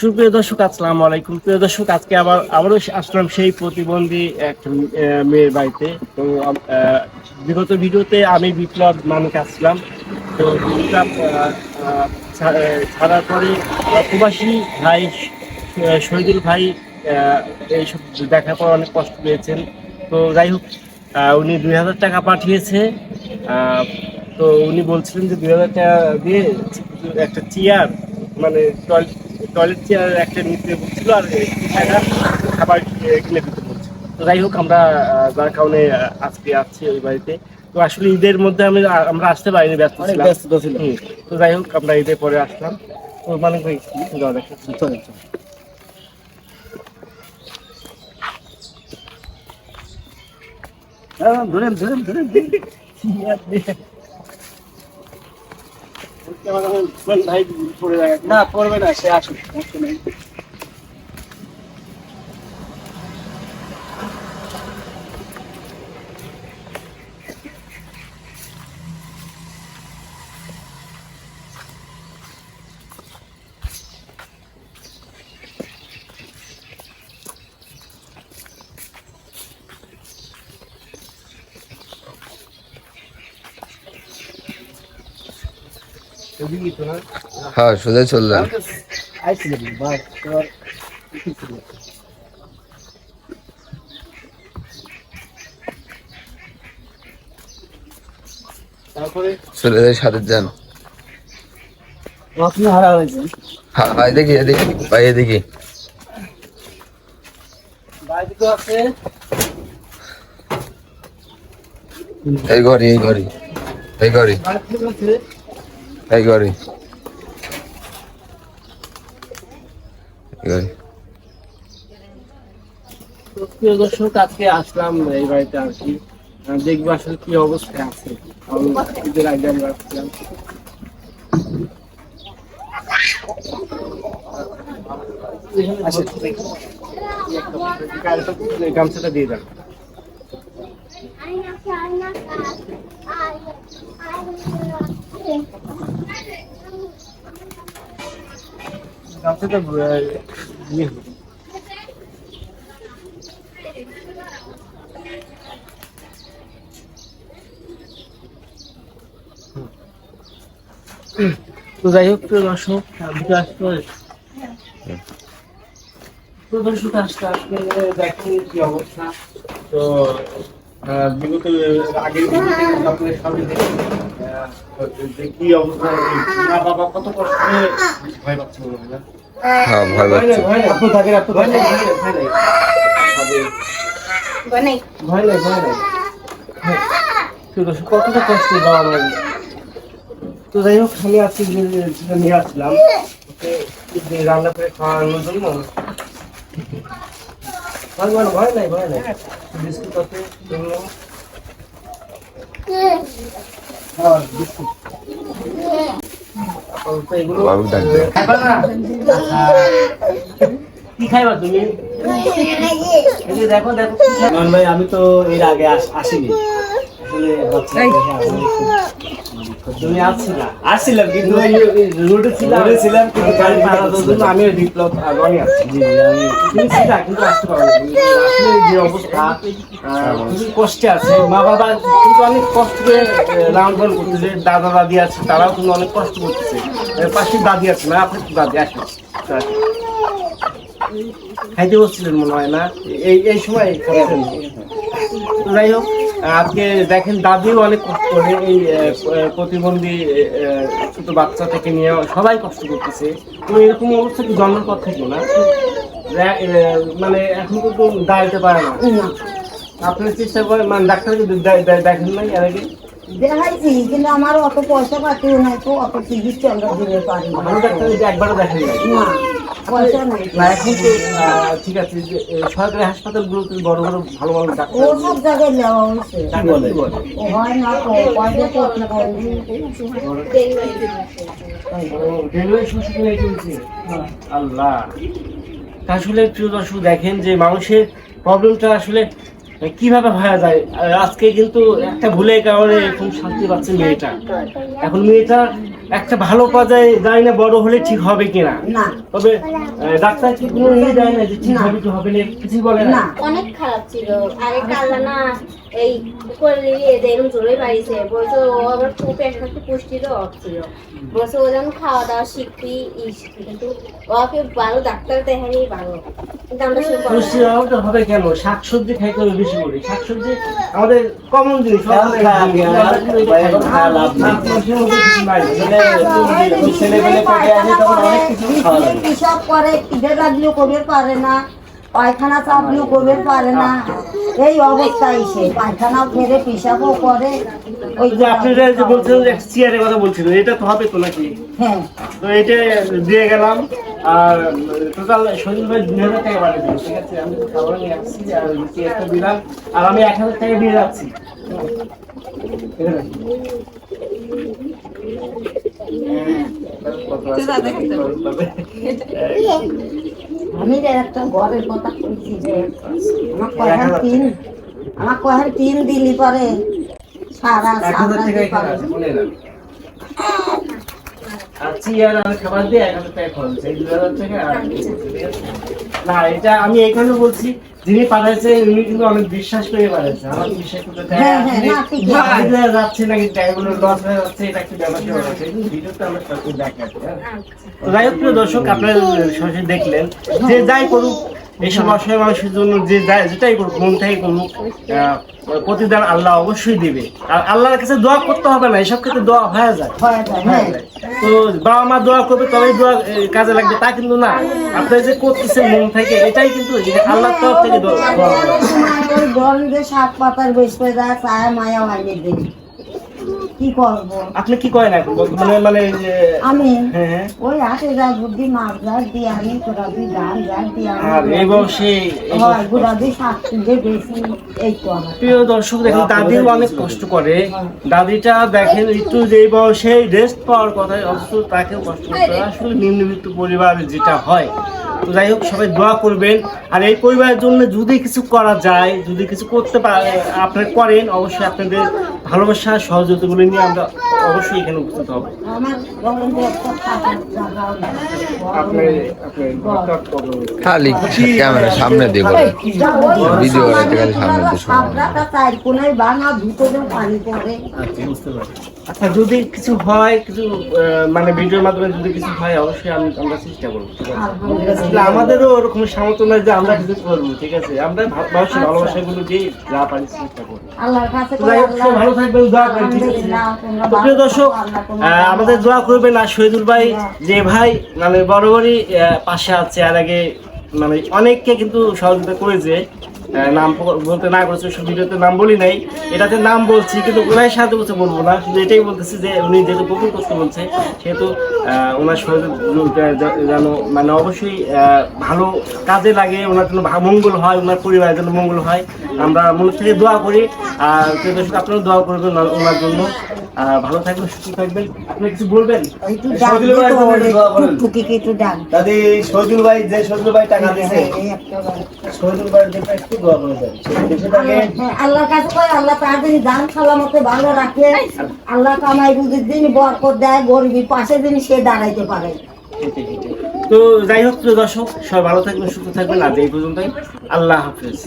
সুপ্রিয় দর্শক, আসসালামু আলাইকুম। প্রিয় দর্শক, আজকে আবার আবারও আসলাম সেই প্রতিবন্ধী এক মেয়ের বাড়িতে। তো বিগত ভিডিওতে আমি বিপ্লব নামে আসছিলাম তো, বিপ্লব ছাড়ার পরে প্রবাসী ভাই শহীদুল ভাই এইসব দেখার পর অনেক কষ্ট পেয়েছেন। তো, যাই হোক উনি দুই হাজার টাকা পাঠিয়েছে। তো, উনি বলছিলেন যে দুই হাজার টাকা দিয়ে একটা চেয়ার মানে টয়লেট টয়লেট চেয়ার একটা নিতে বলছিল আর এই খাবার কিনে দিতে বলছিল তো যাই হোক আমরা যার কারণে আজকে আসছি ওই বাড়িতে। তো আসলে ঈদের মধ্যে আমি আমরা আসতে পারিনি ব্যস্ত অনেক ছিলাম। তো যাই হোক আমরা ঈদের পরে আসলাম। তো মানে ভাই দেখো চলেন, চলেন। হ্যাঁ, ধরেন ধরেন ধরেন। ভাই পড়ে যায় না পড়বে না সে আসুক সমস্যা নেই। হ্যাঁ সোজা চললাম সাথে যান। হ্যাঁ এদিকে এদিকে, ভাই বাড়িতে এই ঘরে এই ঘরে এই ঘরে এই তো প্রিয় আসলাম এই বাড়িতে আর কি। দেখব আসলে কি অবস্থায় আছে। ঈদের আগে আমি আসছিলাম গামছাটা দিয়ে দেন গামছাটা আহ, ইয়ে। তো যাই হোক প্রিয় দর্শক ভিডিও আসতে আসতে দেখেন কি অবস্থা তো বিগত আগের আপনাদের সামনে যে কি অবস্থা মা বাবা কত কষ্টে ভয় পাচ্ছে মনে হয় না হ্যাঁ ভয় পাচ্ছে ভয় নেই। ভয় নেই, ভয় নেই, ভয় নেই। ভয় নেই, ভয় নেই, ভয় নেই। প্রিয় দর্শক, কতটা কষ্ট বাবা মায়ের। তো যাই হোক আমি আজকে যেটা নিয়ে আসলাম রান্না করে খাওয়ানোর জন্য ভয় নাই ভয় নাই বিস্কুট আছে এগুলো। হ্যাঁ, বিস্কুট। এগুলো? কি খাইবা তুমি দেখো দেখো ভাই আমি তো এর আগে আস- আসিনি আসলে তুমি আসছিলা। আসছিলাম কিন্তু রোডে ছিলাম। রোডে ছিলাম, কিন্তু গাড়ি ভাড়া জন্য আমি বিপ্লব আগে আসছি। জি, জি, আমি তুমি ছিলা কিন্তু আসতে পারো আসলে যে অবস্থা খুবই কষ্টে আছে। মা বাবা কিন্তু অনেক কষ্ট করে লালন করতেছে। দাদা দাদি আছে তারাও কিন্তু অনেক কষ্ট করতেছে। পাশে দাদি আছে না আপনি তো দাদি আসে। খাইতে বসছিলেন মনে হয় না? এই এই সময় যাই হোক। আজকে দেখেন দাদিও অনেক কষ্ট করে এই প্রতিবন্ধী ছোট বাচ্চা থেকে নিয়ে সবাই কষ্ট করতেছে। তো এরকম অবস্থা কি জন্মের পর থেকে না? মানে এখন কিন্তু দাঁড়াতে পারে না। আপনার চেষ্টা করে মানে ডাক্তারকে দেখেন নাই এর আগে? দেখাইছি কিন্তু আমার অত পয়সা পাতিও নাই তো অত চিকিৎসা আমরা দিতে পারি একবারও দেখেন না, পয়সা নাই। এখন তো ঠিক আছে সরকারি বড় বড় ভালো ভালো ডাক্তার ও সব জায়গায় নেওয়া হয়েছে। বলে। ও হয় না তো পয়সা তো ডেলিভারি সমস্যা আল্লাহ। আসলে প্রিয় দর্শক দেখেন যে মানুষের প্রবলেমটা আসলে কীভাবে ভাবা যায়? আজকে কিন্তু একটা ভুলের কারণে এরকম শান্তি পাচ্ছে মেয়েটা। এখন মেয়েটা একটা ভালো পর্যায়ে যায় না বড় হলে ঠিক হবে কিনা? তবে ডাক্তার কি কোনো নিয়ে যায় না যে ঠিক হবে কি হবে না? কিছু বলে না? না। অনেক খারাপ ছিল। আরে কাল্লা না এই করে নিয়ে এরকম জোরে বাড়িছে বলছে ও আবার খুব একটা পুষ্টিরও অভাব ছিল। বলছে ও যেন খাওয়া দাওয়া শিখবি ই শিখবি কিন্তু ওকে ভালো ডাক্তার দেখানি ভালো। কিন্তু আমরা পুষ্টির অভাবটা হবে কেন? শাকসবজি খাইতে হবে বেশি করে। শাকসবজি আমাদের কমন জিনিস পেটে তখন অনেক কিছু খাওয়া লাগে করে খিদে লাগলেও পারে না। পায়খানা চাপলেও করবে পারে না। এই অবস্থায় সে পায়খানাও ফেরে পিসাবও করে। ওই যে আপনারা যে বলছিলেন চেয়ারের কথা বলছিলেন এটা তো হবে তো নাকি? হ্যাঁ। তো এটা দিয়ে গেলাম আর টোটাল শরীর ভাই দুই হাজার টাকা বাড়ি ঠিক আছে? আমি খাবার নিয়ে আসছি আর চেয়ারটা দিলাম আর আমি এক হাজার টাকা দিয়ে যাচ্ছি। কত আছে? আমি যে একটা ঘরের কথা কইছি যে আমার কয়েক তিন আমার কয়েক তিন দিলি পরে সারা সারা টাকা দিতে এখানে পারে আছে, বলে এলাম। আর চেয়ার আর খাবার দিয়ে এক হাজার টাকা খরচ এই দুই হাজার টাকা আর ঠিক আছে? না এটা আমি এখানে বলছি যিনি পাঠাইছে উনি কিন্তু অনেক বিশ্বাস করে পাঠাইছে আমার বিশ্বাস করতে টাকা হ্যাঁ, হ্যাঁ, যাচ্ছে নাকি টাকাগুলো লস হয়ে যাচ্ছে এটা একটু ব্যাপার স্যাপার আছে কিন্তু ভিডিওতে আমরা সবকিছু দেখাচ্ছি হ্যাঁ? যাই হোক দর্শক আপনারা সরাসরি দেখলেন যে যাই করুক এইসব অসহায় মানুষের জন্য যে যাই যেটাই করুক মন থেকে করুক প্রতিদান আল্লাহ অবশ্যই দিবে। আর আল্লাহর কাছে দোয়া করতে হবে না এসব ক্ষেত্রে দোয়া হয়ে যায়। যায় তো বাবা মা দোয়া করবে তবেই দোয়া কাজে লাগবে তা কিন্তু না। আপনি যে করতেছেন মন থেকে এটাই কিন্তু আল্লাহর তরফ থেকে দোয়া। যে সাত পাতার বেশ করে যায় মায়া দিন। কি করব? আপনি কি করেন এখন? বর্তমানে মানে যে আমি হ্যাঁ হ্যাঁ। ওই বুদ্ধি মাছ দিয়ে আমি গোড়া দিয়ে ডাল যার দিয়ে আর এই হয় গোড়া দিয়ে শাক তুলে বেশি এই তো আমার প্রিয় দর্শক দেখেন দাদিও অনেক কষ্ট করে। দাদিটা দেখেন একটু যে বয়সে রেস্ট পাওয়ার কথা অথচ তাকেও কষ্ট করতে আসলে নিম্নবিত্ত পরিবার যেটা হয়। তো যাই হোক সবাই দোয়া করবেন। আর এই পরিবারের জন্য যদি কিছু করা যায় যদি কিছু করতে পারে আপনারা করেন অবশ্যই আপনাদের ভালোবাসা সহযোগিতাগুলো নিয়ে আমরা অবশ্যই এখানে উপস্থিত হব। খালি ক্যামেরা সামনে দিয়ে বলে। ভিডিও বানাইতে গেলে সামনে দিয়ে আচ্ছা আচ্ছা যদি কিছু হয় কিছু মানে ভিডিওর মাধ্যমে যদি কিছু হয় অবশ্যই আমি আমরা চেষ্টা করব ঠিক আছে? আমাদেরও ওরকম সামর্থ্য নাই যে আমরা কিছু করব ঠিক আছে? আমরা ভা- মানুষের ভালোবাসাগুলো দিয়ে যা পারি চেষ্টা করব। ভালো থাকবেন দোয়া করেন ঠিক আছে? তো প্রিয় দর্শক আমাদের দোয়া করবেন আর শহীদুল ভাই যে ভাই মানে বরাবরই পাশে আছে। আর আগে মানে অনেককে কিন্তু সহযোগিতা করেছে। নাম বলতে না করেছে ভিডিওতে নাম বলি নাই। এটাতে নাম বলছি, কিন্তু ওনার সাথে বলছে বলব না। শুধু এটাই বলতেছি যে, উনি যেহেতু গোপন করতে বলছে সেহেতু ওনার সহযোগিতা যেন মানে অবশ্যই ভালো কাজে লাগে, ওনার জন্য মঙ্গল হয়, ওনার পরিবারের জন্য মঙ্গল হয়। আমরা মনে থেকে দোয়া করি। আর আপনারা দোয়া করবেন ওনার- জন্য। ভালো থাকবেন সুস্থ থাকবেন। আপনি কিছু বলবেন? দাদি সজুল ভাই যে সজুল ভাই টাকা দিছে এই একটা বার। সজুল ভাইয়ের জন্য একটু দোয়া করে দেন দেশে থাকে হ্যাঁ, আল্লাহর কাছে কয় আল্লাহ তাড়াতাড়ি দান সালামতে ভালো রাখে। আল্লাহ কামাই রুজির দিন বরকত দেয় গরিবের পাশে দিন সে দাঁড়াইতে পারে। তো যাই হোক দর্শক সবাই ভালো থাকবেন সুস্থ থাকবেন। আজ এই পর্যন্তই। আল্লাহ হাফেজ।